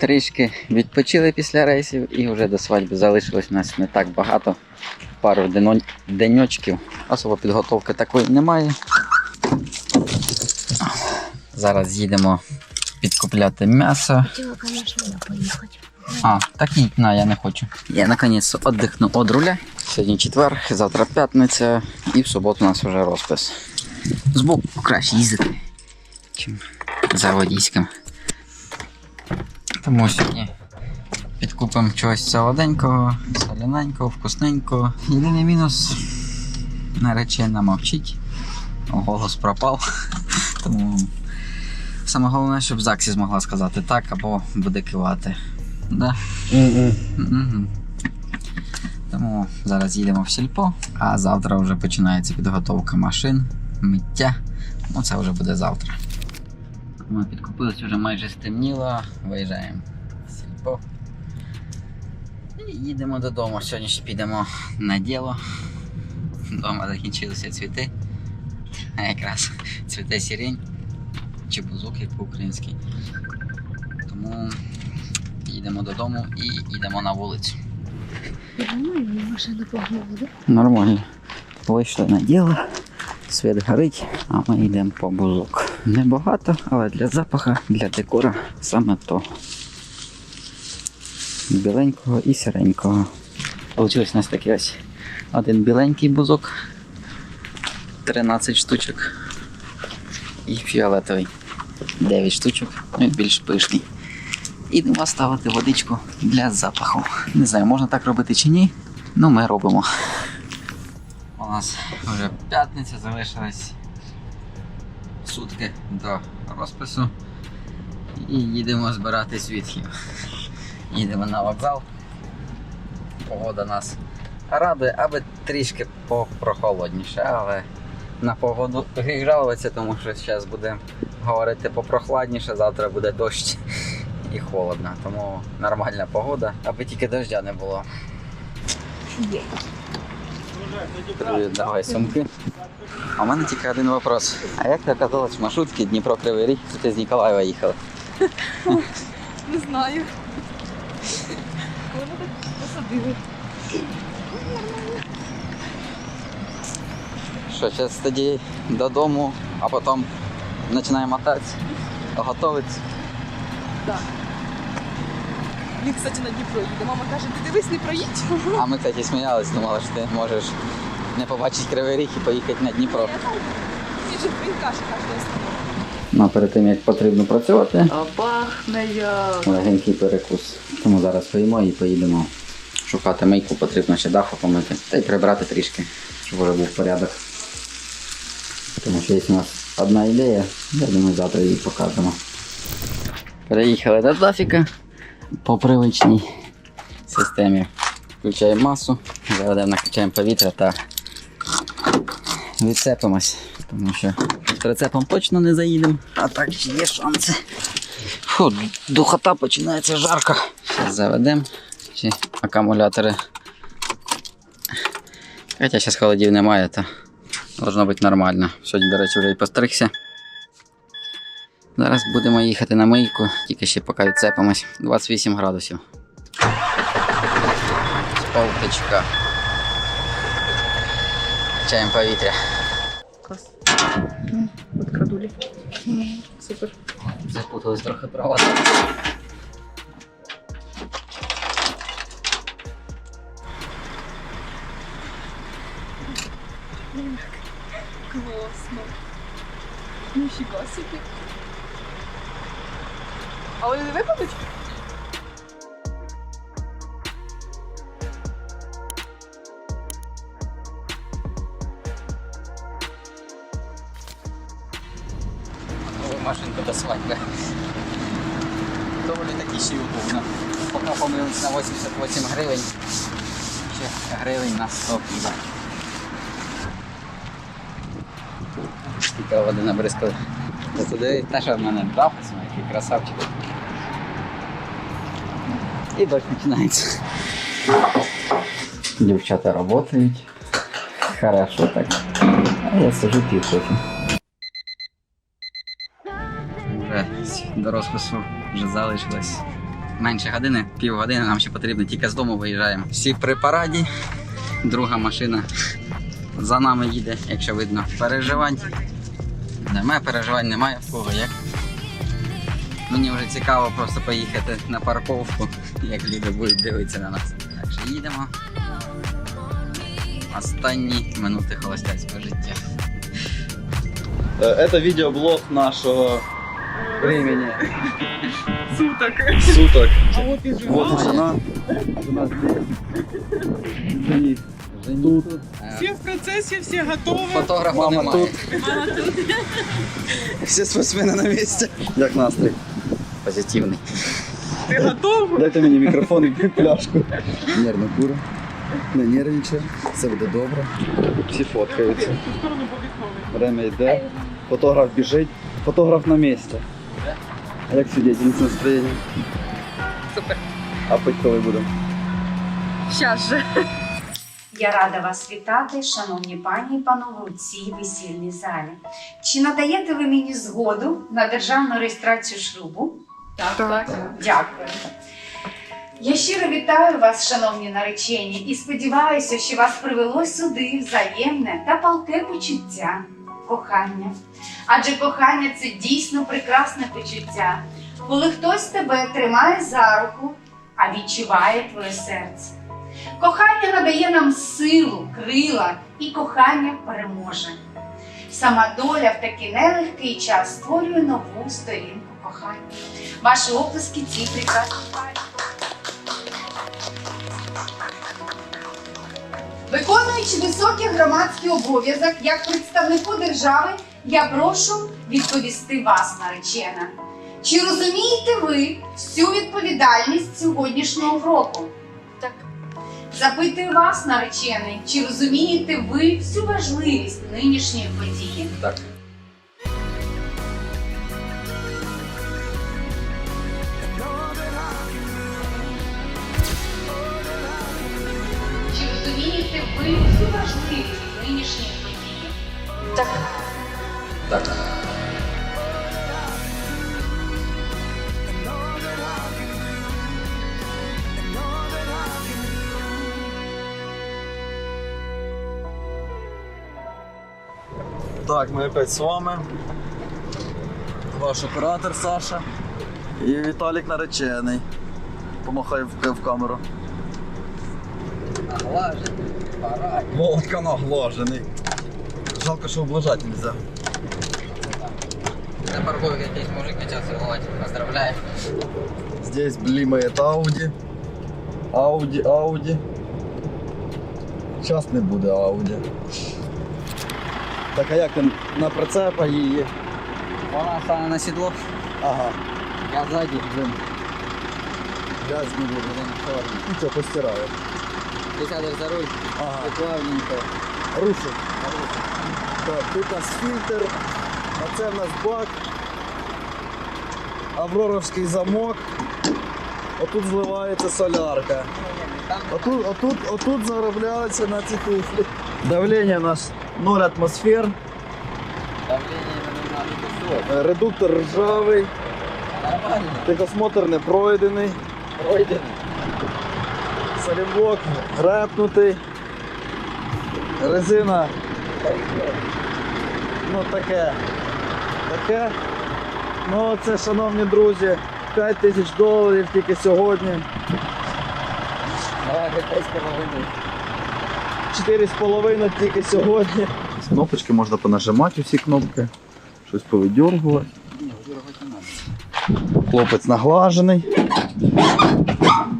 Трішки відпочили після рейсів і вже до свадьби залишилось у нас не так багато. Пару деньочків. Особо підготовки такої немає. Зараз їдемо підкупляти м'ясо. Хотела, конечно, я поехать. А, так і на, я не хочу. Я наконець віддихну від руля. Сьогодні четвер, завтра п'ятниця, і в суботу у нас вже розпис. Збоку краще їздити, чим за водійським. Тому сьогодні підкупимо чогось солоденького, соляненького, вкусненького. Єдиний мінус наречена мовчить. Голос пропав. Тому саме головне, щоб Заксі змогла сказати так або буде кивати. Да? Тому зараз їдемо в сільпо, а завтра вже починається підготовка машин, миття. Ну це вже буде завтра. Ми підкупились, вже майже стемніло, виїжджаємо в сільпо. І їдемо додому. Сьогодні ще підемо на діло. Дома закінчилися цвіти. А якраз цвіте сирень чи бузок, як по-українськи. Тому їдемо додому і йдемо на вулицю. Нормально, машина. Нормально. Вийшли на діло, світ горить, а ми йдемо по бузок. Небагато, але для запаха, для декора саме то. Біленького і сіренького. Получилось у нас такий ось один біленький бузок, 13 штучок. І фіолетовий 9 штучок, ну і більш пишний. Ідемо ставити водичку для запаху. Не знаю, можна так робити чи ні, ну ми робимо. У нас вже п'ятниця залишилась сутки до розпису. І їдемо збирати свідків. Їдемо на вокзал. Погода нас радує, аби трішки попрохолодніше, але на погоду гріх жалуватися, тому що зараз буде говорити попрохладніше, завтра буде дощ і холодно. Тому нормальна погода, аби тільки дождя не було. Привіт, давай сумки. А у мене тільки один вопрос. А як ти оказалась в маршрутці Дніпро Кривий Ріг, що ти з Ніколаєва їхала? Не знаю. Вони так посадили. Що, зараз тоді додому, а потім починаємо мотатися, готуватися. Так. Він, кстати, на Дніпро їде. Мама каже, ти дивись, не проїдь. А ми, кстати, сміялись, думали, що ти можеш не побачити Кривий Ріг і поїхати на Дніпро. Же він каже. Ну, перед тим як потрібно працювати, А пахне як. легенький перекус. Тому зараз поїмо і поїдемо шукати мийку, потрібно ще даху помити. Та й прибрати трішки, щоб вже був порядок. Тому що є у нас одна ідея, я думаю, завтра її покажемо. Переїхали до Дафіка по привичній системі. Включаємо масу, заведемо, накачаємо повітря та відцепимось. Тому що прицепом точно не заїдемо, а так є шанси. Фу, духота починається жарко. Зараз заведемо ці акумулятори. Хоча зараз холодів немає, то должно бути нормально. Сьогодні, до речі, вже і постригся. Зараз будемо їхати на мийку, тільки ще поки відцепимось. 28 градусів. Спалточка. Чаємо повітря. Клас. Подкрадулі. Супер. Запутались трохи провода. Класно. Ніфіга собі. А вони не випадуть? Нову машинку до свадьби. Доволі таки ще й удобно. Поки помились на 88 гривень, ще гривень на 100 піде. Тільки води набризкали. Туди те, що в мене запис, який красавчик. І дощ починається. Дівчата працюють. Хорошо так. А я сижу пів кофе. Вже до розпису вже залишилось менше години, півгодини. Нам ще потрібно тільки з дому виїжджаємо. Всі при параді, друга машина за нами їде, якщо видно. Переживань. Немає переживань, немає в кого як. Мені вже цікаво просто поїхати на парковку, як люди будуть дивитися на нас. Так що їдемо. Останні минути холостяцького життя. Э, Это видеоблог нашего времени, Суток. суток. А от і жена. Вот и жена. Жена здесь. Жених тут. Всі в процесі, всі готові. Фотографа Мама немає. тут. Все спортсмени на місці. Як настрій? Позитивний. Ти готовий? Дайте мені мікрофон і пляшку. Нервно кура. Не нервничає. Все буде добре. Всі фоткаються. Время йде. Фотограф біжить. Фотограф на місці. А як свидетельниця настроєння? Супер. А пить коли будемо? Щас же. Я рада вас вітати, шановні пані і панове, у цій весільній залі. Чи надаєте ви мені згоду на державну реєстрацію шлюбу? Так, так. Дякую. Я щиро вітаю вас, шановні наречені, і сподіваюся, що вас привело сюди взаємне та палке почуття, кохання. Адже кохання це дійсно прекрасне почуття, коли хтось тебе тримає за руку, а відчуває твоє серце. Кохання надає нам силу, крила, і кохання переможе. Сама доля в такий нелегкий час створює нову сторінку кохання. Ваші оплески цій прекрасній парі. Виконуючи високий громадський обов'язок як представнику держави, я прошу відповісти вас, наречена. Чи розумієте ви всю відповідальність сьогоднішнього уроку? Так. Запитую вас, наречений, чи розумієте ви всю важливість нинішньої події? Так. Ви всю важливість нинішньої події? Так. Так. Так, ми опять з вами. Ваш оператор Саша. І Віталік наречений. Помахай в, в камеру. Володька наглажений. Жалко, що облажати не можна. На парковке якийсь мужик почав цілувати. Поздравляю. Здесь блімає Ауді. Ауді, Ауді. Час не буде Ауді. Так а як ти на прицепа її? Вона стане на сідло, Ага, я ззаді. блин. Грязь не буде. Ну що, постираю. Сядеш за руль Ага. і плавненько. Рушик. Так, тут у нас фільтр, а це в нас бак. Авроровський замок. Отут зливається солярка. Отут, отут, отут заробляється на ці туфлі. Давлення у нас 0 атмосфер, Давлення не надо е, редуктор ржавий, Нормально. техосмотр не пройдений, Пройдено. Салімблок грепнутий, резина ну таке. Таке. Ну це, шановні друзі, 5 тисяч доларів тільки сьогодні. Давай, з половиною. 4,5 тільки сьогодні. Кнопочки можна понажимати усі кнопки, щось повидергувати. Хлопець наглажений.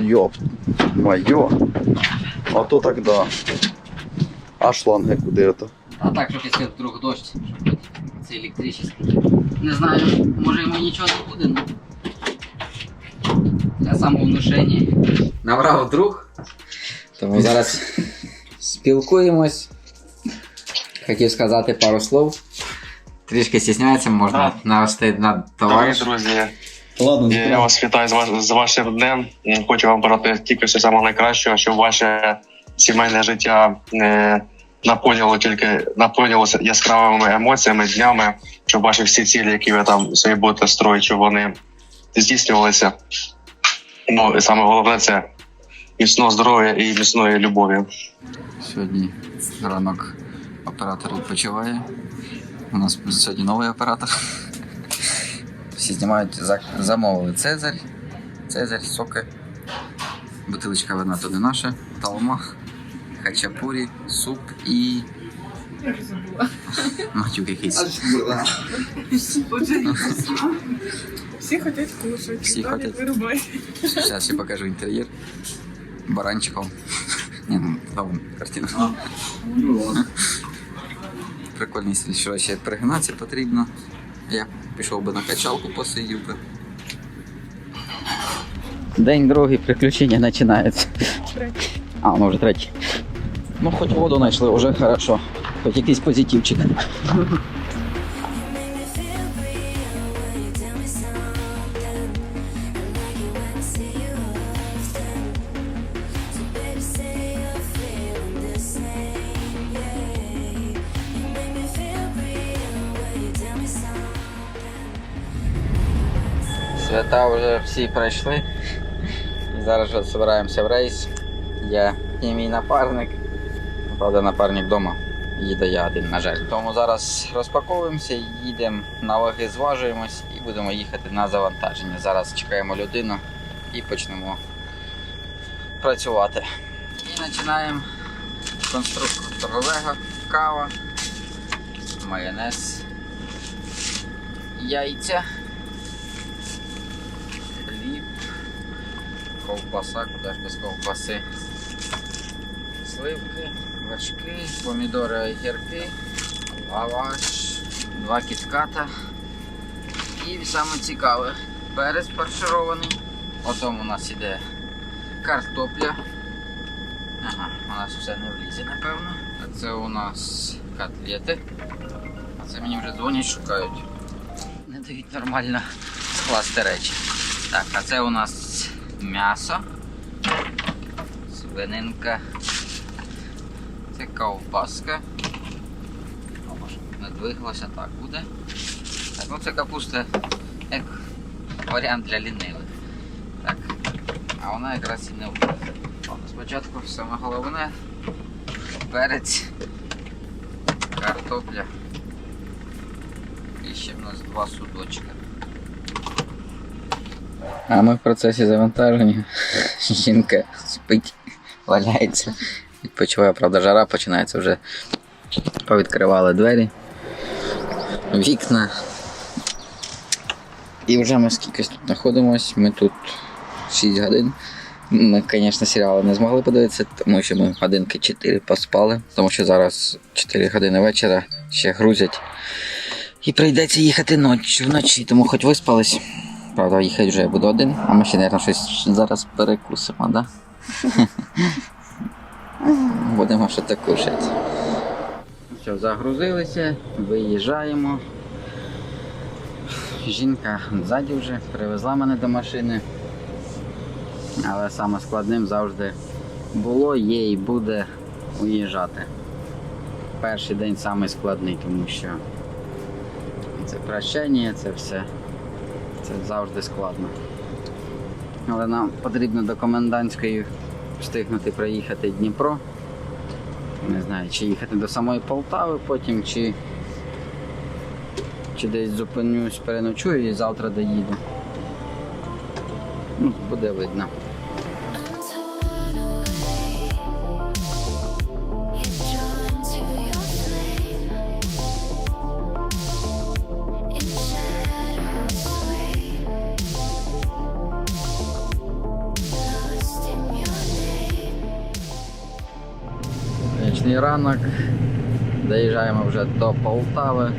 Йоп, майо. Ото так да. А шланги куди то? А так, щоб якщо вдруг дощ, щоб це електричний. Не знаю, може йому нічого не буде, ну. Для самовнушення. Набрав друг. Тому зараз спілкуємось. Хотів сказати пару слов. Трішки стісняється, можна навести над Дорогі друзі, Ладно, я вас вітаю з, ваш, з вашим днем. Хочу вам бажати тільки все самого найкращого, щоб ваше сімейне життя е, наповнювало тільки наповнювалося яскравими емоціями, днями, щоб ваші всі цілі, які ви там собі будете строїти, щоб вони здійснювалися. Ну і саме головне це міцного здоров'я і міцної любові. Сьогодні ранок оператор відпочиває. У нас сьогодні новий оператор. Всі знімають, за- замовили Цезарь, Цезарь, соки. Бутилочка вина то не наша, талмах, хачапурі, суп і. Матюк якийсь. Всі хочуть кушати. Всі хочуть. вирубай. Зараз я покажу інтер'єр. Баранчиком. Ні, ну, там картина. Прикольний стиль, що ще пригинатися потрібно. Я пішов би на качалку, посидів би. День другий, приключення починаються. А, ну вже третій. Ну, хоч воду знайшли, вже хорошо. Хоч якийсь позитивчик. Всі пройшли. І зараз вже збираємося в рейс. Я і мій напарник. Правда, напарник вдома. Їде я один, на жаль. Тому зараз розпаковуємося, їдемо на ваги, зважуємось і будемо їхати на завантаження. Зараз чекаємо людину і почнемо працювати. І починаємо конструктор Олега, кава, майонез, яйця ковбаса, куди ж без ковбаси, сливки, вершки, помідори, огірки, лаваш, два кітката. І саме цікаве, перець фарширований. Потім у нас іде картопля. Ага, у нас все не влізе, напевно. А це у нас котлети. А це мені вже дзвонять, шукають. Не дають нормально скласти речі. Так, а це у нас м'ясо, свининка, це ковбаска. О, не двиглося, так буде. Так, ну це капуста як варіант для лінивих. Так. А вона якраз і не вбила. Спочатку саме головне перець, картопля. І ще в нас два судочка. А ми в процесі завантаження. Жінка спить, валяється. Відпочиває, правда, жара починається вже. Повідкривали двері, вікна. І вже ми скільки тут знаходимось. Ми тут 6 годин. Ми, звісно, серіали не змогли подивитися, тому що ми годинки 4 поспали, тому що зараз 4 години вечора ще грузять. І прийдеться їхати ночі вночі, тому хоч виспались. Правда, їхати вже я буду один, а ми ще, мабуть, щось зараз перекусимо, да? Будемо щось кушати. Все, загрузилися, виїжджаємо. Жінка ззаді вже привезла мене до машини. Але саме складним завжди було, є і буде уїжджати. Перший день самий складний, тому що це прощання, це все. Це завжди складно. Але нам потрібно до комендантської встигнути проїхати Дніпро. Не знаю, чи їхати до самої Полтави потім, чи, чи десь зупинюсь, переночую і завтра доїду. Ну, буде видно. Нічний ранок. Доїжджаємо вже до Полтави.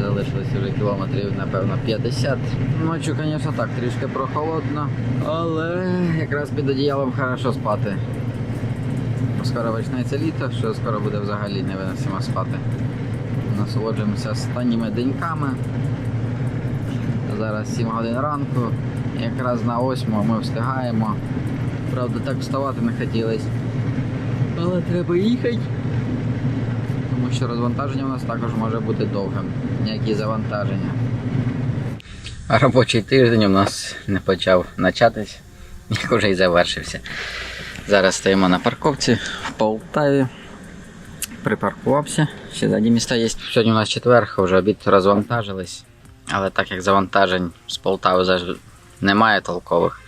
Залишилося вже кілометрів, напевно, 50. Ночі, звісно, так, трішки прохолодно, але якраз під одіялом хорошо спати. Скоро почнеться літо, що скоро буде взагалі невиносимо спати. Насолоджуємося останніми деньками. Зараз 7 годин ранку. Якраз на 8 ми встигаємо. Правда, так вставати не хотілося. Але треба їхати. тому що розвантаження у нас також може бути довгим, як і завантаження. А робочий тиждень у нас не почав начатись, як уже і завершився. Зараз стоїмо на парковці в Полтаві. Припаркувався. Ще ззаді міста є. Сьогодні у нас четвер, вже обід розвантажились. Але так як завантажень з Полтави немає толкових,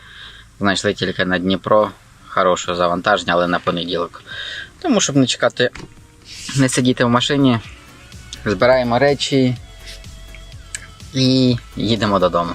знайшли тільки на Дніпро хороше завантаження, але на понеділок. Тому щоб не чекати, не сидіти в машині, збираємо речі і їдемо додому.